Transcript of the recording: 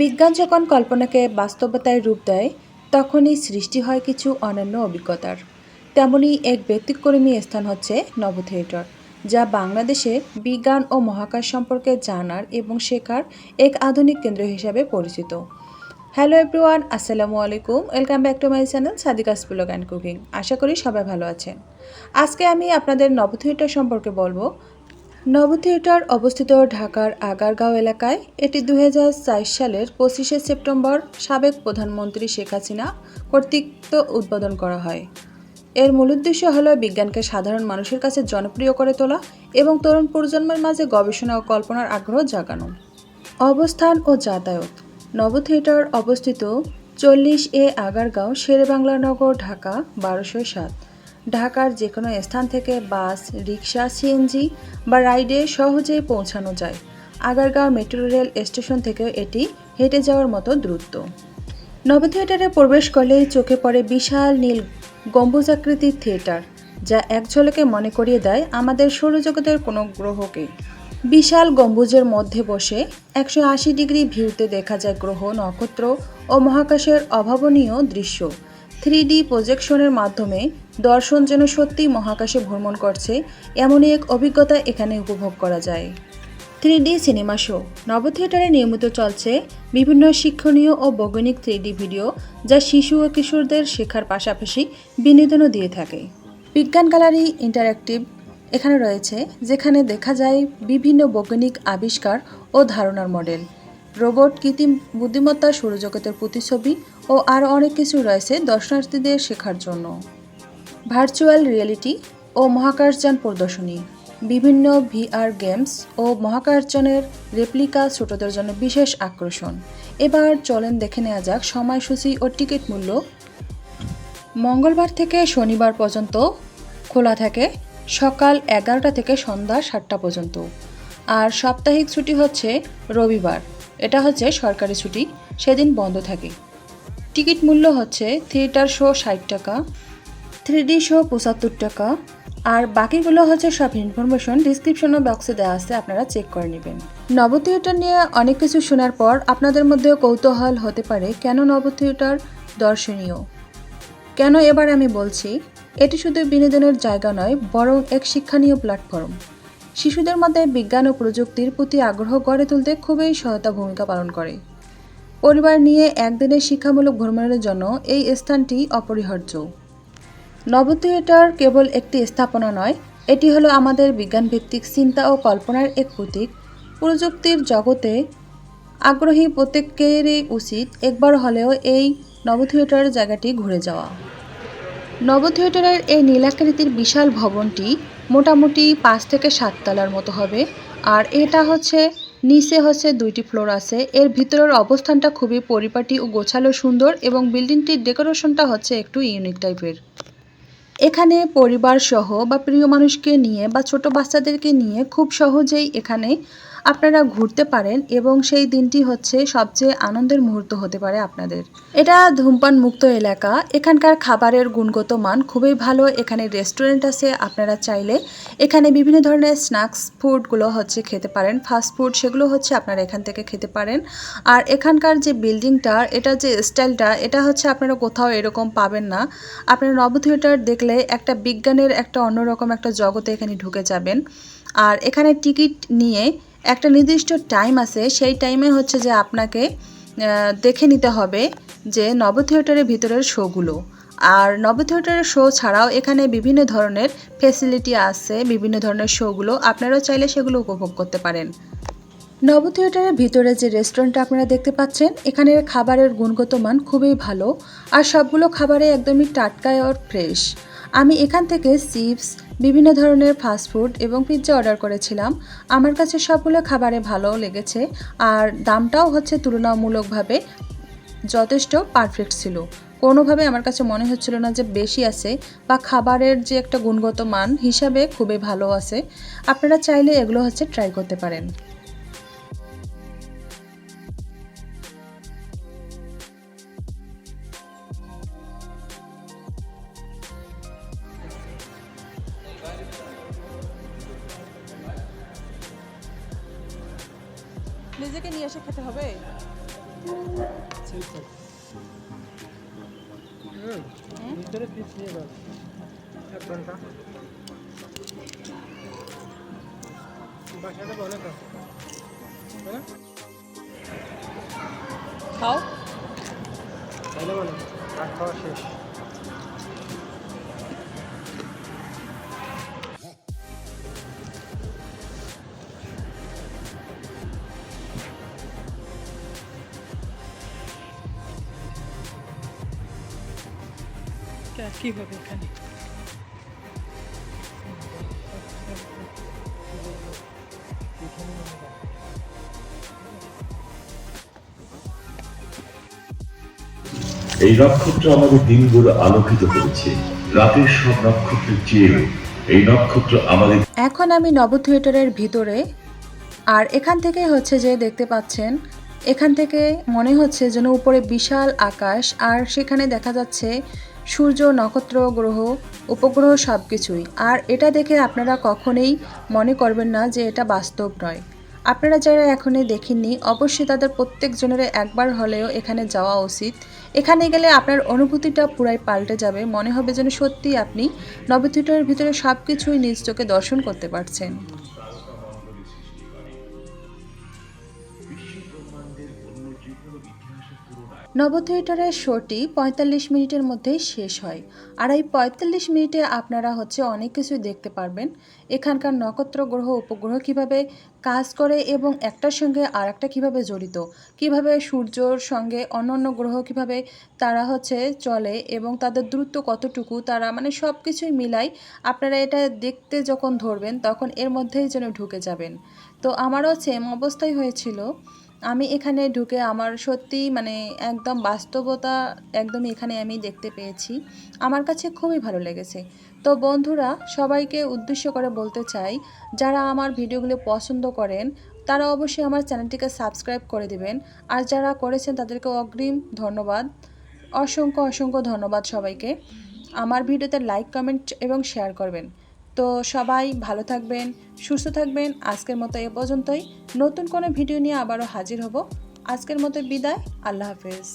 বিজ্ঞান যখন কল্পনাকে বাস্তবতায় রূপ দেয়, তখনই সৃষ্টি হয় কিছু অনন্য অভিজ্ঞতার। তেমনই এক ব্যতিক্রমী স্থান হচ্ছে নব থিয়েটার যা বাংলাদেশে বিজ্ঞান ও মহাকাশ সম্পর্কে জানার এবং শেখার এক আধুনিক কেন্দ্র হিসাবে পরিচিত। হ্যালো এভরিওয়ান, আসসালামু আলাইকুম। Welcome back to my channel Sadika's blog and cooking. আশা করি সবাই ভালো আছেন। আজকে আমি আপনাদের নব থিয়েটার সম্পর্কে বলব নব থিয়েটার অবস্থিত ঢাকার আগারগাঁও এলাকায় এটি দু সালের পঁচিশে সেপ্টেম্বর সাবেক প্রধানমন্ত্রী শেখ হাসিনা কর্তৃক উদ্বোধন করা হয়। এর মূল উদ্দেশ্য হল বিজ্ঞানকে সাধারণ মানুষের কাছে জনপ্রিয় করে তোলা এবং তরুণ প্রজন্মের মাঝে গবেষণা ও কল্পনার আগ্রহ জাগানো। অবস্থান ও যাতায়াত। নব থিয়েটার অবস্থিত চল্লিশ এ আগারগাঁও শেরেবাংলা নগর, ঢাকা, বারোশো সাত। ঢাকার যে কোনো স্থান থেকে বাস, রিক্সা, সিএনজি বা রাইডে সহজেই পৌঁছানো যায়। আগারগাঁও মেট্রো রেল স্টেশন থেকেও এটি হেঁটে যাওয়ার মতো দ্রুত। নব থিয়েটারে প্রবেশ করলেই চোখে পড়ে বিশাল নীল গম্বুজাকৃতির থিয়েটার, যা এক ঝলকে মনে করিয়ে দেয় আমাদের সৌরজগতের কোনো গ্রহকে। বিশাল গম্বুজের মধ্যে বসে একশো আশি ডিগ্রি ভিউতে দেখা যায় গ্রহ, নক্ষত্র ও মহাকাশের অভাবনীয় দৃশ্য। থ্রি ডি প্রজেকশনের মাধ্যমে দর্শন যেন সত্যিই মহাকাশে ভ্রমণ করছে, এমনই এক অভিজ্ঞতা এখানে উপভোগ করা যায়। Three D cinema show. নব থিয়েটারে নিয়মিত চলছে বিভিন্ন শিক্ষণীয় ও বৈজ্ঞানিক থ্রি ভিডিও যা শিশু ও কিশোরদের শেখার পাশাপাশি বিনোদনও দিয়ে থাকে। বিজ্ঞান গ্যালারি ইন্টারঅ্যাক্টিভ এখানে রয়েছে, যেখানে দেখা যায় বিভিন্ন বৈজ্ঞানিক আবিষ্কার ও ধারণার মডেল। রোবট, কৃত্রিম বুদ্ধিমত্তা, সৌরজগতের প্রতিছবি ও আরও অনেক কিছু রয়েছে দর্শনার্থীদের শেখার জন্য। ভার্চুয়াল রিয়েলিটি ও মহাকাশযান প্রদর্শনী, বিভিন্ন ভিআর গেমস ও মহাকাশযানের রেপ্লিকা ছোটদের জন্য বিশেষ আকর্ষণ। এবার চলেন দেখে নেওয়া যাক সময়সূচি ও টিকিট মূল্য। মঙ্গলবার থেকে শনিবার পর্যন্ত খোলা থাকে সকাল এগারোটা থেকে সন্ধ্যা সাতটা পর্যন্ত। আর সাপ্তাহিক ছুটি হচ্ছে রবিবার। এটা হচ্ছে সরকারি ছুটি, সেদিন বন্ধ থাকে। টিকিট মূল্য হচ্ছে থিয়েটার শো ষাট টাকা থ্রি শো পঁচাত্তর টাকা। আর বাকিগুলো হচ্ছে সব ইনফরমেশন ডিসক্রিপশন বক্সে দেওয়া আছে, আপনারা চেক করে নেবেন। নব থিয়েটার নিয়ে অনেক কিছু শোনার পর আপনাদের মধ্যে কৌতূহল হতে পারে, কেন নব থিয়েটার দর্শনীয়? কেন এবার আমি বলছি, এটি শুধু বিনোদনের জায়গা নয়, বরং এক শিক্ষণীয় প্ল্যাটফর্ম শিশুদের মধ্যে বিজ্ঞান ও প্রযুক্তির প্রতি আগ্রহ গড়ে তুলতে খুবই সহায়তা ভূমিকা পালন করে। পরিবার নিয়ে একদিনের শিক্ষামূলক ভ্রমণের জন্য এই স্থানটি অপরিহার্য। নব থিয়েটার কেবল একটি স্থাপনা নয়, এটি হলো আমাদের বিজ্ঞানভিত্তিক চিন্তা ও কল্পনার এক প্রতীক। প্রযুক্তির জগতে আগ্রহী প্রত্যেকেরই উচিত একবার হলেও এই নব থিয়েটার জায়গাটি ঘুরে যাওয়া। নব থিয়েটারের এই নীলাকৃতির বিশাল ভবনটি মোটামুটি পাঁচ থেকে সাত তলার মতো হবে, আর এটা হচ্ছে, নিচে হচ্ছে দুইটি ফ্লোর আছে। এর ভিতরের অবস্থানটা খুবই পরিপাটি ও গোছালো সুন্দর এবং বিল্ডিংটির ডেকোরেশনটা হচ্ছে একটু ইউনিক টাইপের। এখানে পরিবারসহ বা প্রিয় মানুষকে নিয়ে বা ছোট বাচ্চাদেরকে নিয়ে খুব সহজেই এখানে আপনারা ঘুরতে পারেন এবং সেই দিনটি হচ্ছে সবচেয়ে আনন্দের মুহূর্ত হতে পারে আপনাদের। এটা ধূমপান মুক্ত এলাকা। এখানকার খাবারের গুণগত মান খুবই ভালো। এখানে রেস্টুরেন্ট আছে, আপনারা চাইলে এখানে বিভিন্ন ধরনের স্ন্যাক্স ফুডগুলো হচ্ছে খেতে পারেন। ফাস্ট ফুড সেগুলো হচ্ছে আপনারা এখান থেকে খেতে পারেন। আর এখানকার যে বিল্ডিংটা এটা যে স্টাইলটা এটা হচ্ছে আপনারা কোথাও এরকম পাবেন না। আপনারা নব থিয়েটার দেখলে একটা বিজ্ঞানের একটা অন্যরকম একটা জগতে এখানে ঢুকে যাবেন। আর এখানে টিকিট নিয়ে একটা নির্দিষ্ট টাইম আছে, সেই টাইমে হচ্ছে যে আপনাকে দেখে নিতে হবে যে নব থিয়েটারের ভিতরের শোগুলো আর নব থিয়েটারের শো ছাড়াও এখানে বিভিন্ন ধরনের ফেসিলিটি আছে, বিভিন্ন ধরনের শোগুলো আপনারাও চাইলে সেগুলো উপভোগ করতে পারেন। নব থিয়েটারের ভিতরে যে রেস্টুরেন্টটা আপনারা দেখতে পাচ্ছেন, এখানের খাবারের গুণগত মান খুবই ভালো। আর সবগুলো খাবারে একদমই টাটকা আর ফ্রেশ আমি এখান থেকে চিপস বিভিন্ন ধরনের ফাস্টফুড এবং পিৎজা অর্ডার করেছিলাম। আমার কাছে সবগুলো খাবারে ভালো লেগেছে আর দামটাও হচ্ছে তুলনামূলকভাবে যথেষ্ট পারফেক্ট ছিল। কোনোভাবে আমার কাছে মনে হচ্ছিল না যে বেশি আছে বা খাবারের যে একটা গুণগত মান হিসাবে খুবই ভালো আছে। আপনারা চাইলে এগুলো হচ্ছে ট্রাই করতে পারেন। নিজেকে নিয়ে এসে খেতে হবে? হুম। ভিতরে পিস কি হবে এখানে? এই নক্ষত্র আমাদের দিনগুলো আলোকিত করেছে। রাতের সব নক্ষত্রের চেয়েও এই নক্ষত্র আমাদের এখন আমি নব থিয়েটারের ভিতরে আর এখান থেকে হচ্ছে যে দেখতে পাচ্ছেন এখান থেকে মনে হচ্ছে যেন উপরে বিশাল আকাশ আর সেখানে দেখা যাচ্ছে সূর্য, নক্ষত্র, গ্রহ, উপগ্রহ সব কিছুই আর এটা দেখে আপনারা কখনোই মনে করবেন না যে এটা বাস্তব নয়। আপনারা যারা এখনই দেখেননি, অবশ্যই তাদের প্রত্যেকজনের একবার হলেও এখানে যাওয়া উচিত। এখানে গেলে আপনার অনুভূতিটা পুরাই পাল্টে যাবে। মনে হবে যেন সত্যি আপনি নবথিয়েটারের ভিতরে সব কিছুই নিজ চোখে দর্শন করতে পারছেন। নবথিয়েটারের শোটি পঁয়তাল্লিশ মিনিটের মধ্যেই শেষ হয়। আর এই পঁয়তাল্লিশ মিনিটে আপনারা হচ্ছে অনেক কিছুই দেখতে পারবেন। এখানকার নক্ষত্র গ্রহ উপগ্রহ কীভাবে কাজ করে এবং একটার সঙ্গে আর একটা কীভাবে জড়িত, কীভাবে সূর্যর সঙ্গে অন্যান্য গ্রহ কীভাবে তারা হচ্ছে চলে এবং তাদের দূরত্ব কতটুকু, তারা মানে সব কিছুই মিলাই আপনারা এটা দেখতে যখন ধরবেন তখন এর মধ্যেই যেন ঢুকে যাবেন। তো আমারও সেম অবস্থাই হয়েছিল। আমি এখানে ঢুকে আমার সত্যি মানে একদম বাস্তবতা একদম এখানে আমি দেখতে পেয়েছি। আমার কাছে খুবই ভালো লেগেছে। তো বন্ধুরা, সবাইকে উদ্দেশ্য করে বলতে চাই, যারা আমার ভিডিওগুলো পছন্দ করেন, তারা অবশ্যই আমার চ্যানেলটিকে সাবস্ক্রাইব করে দিবেন। আর যারা করেছেন, তাদেরকে অগ্রিম ধন্যবাদ। অসংখ্য অসংখ্য ধন্যবাদ সবাইকে। আমার ভিডিওতে লাইক, কমেন্ট এবং শেয়ার করবেন। তো সবাই ভালো থাকবেন, সুস্থ থাকবেন। আজকের মতো এ পর্যন্তই। নতুন কোনো ভিডিও নিয়ে আবারও হাজির হব। আজকের মতো বিদায়। আল্লাহ হাফেজ।